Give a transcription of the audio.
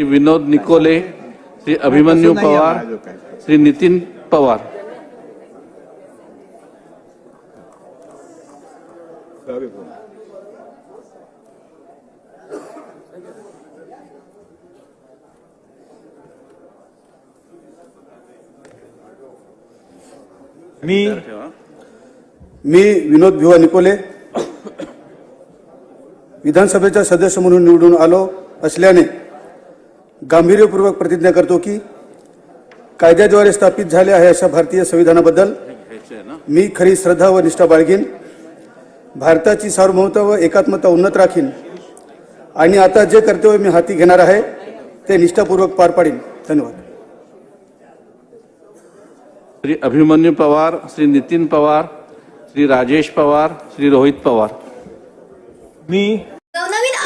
श्री विनोद निकोले श्री अभिमन्यू पवार श्री नितीन पवार. मी मी विनोद भिवा निकोले. विधानसभेचा सदस्य म्हणून निवडून आलो असल्याने गांभीर्यपूर्वक प्रतिज्ञा करतो की कायद्याद्वारे स्थापित झाले आहे अशा भारतीय संविधानाबद्दल मी खरी श्रद्धा व निष्ठा बाळगीन. भारताची सार्वभौमता व एकात्मता उन्नत राखीन. आणि आता जे कर्तव्य मी हाती घेणार आहे ते निष्ठापूर्वक पार पाडीन. धन्यवाद. श्री अभिमन्यू पवार श्री नितीन पवार श्री राजेश पवार श्री रोहित पवार. मी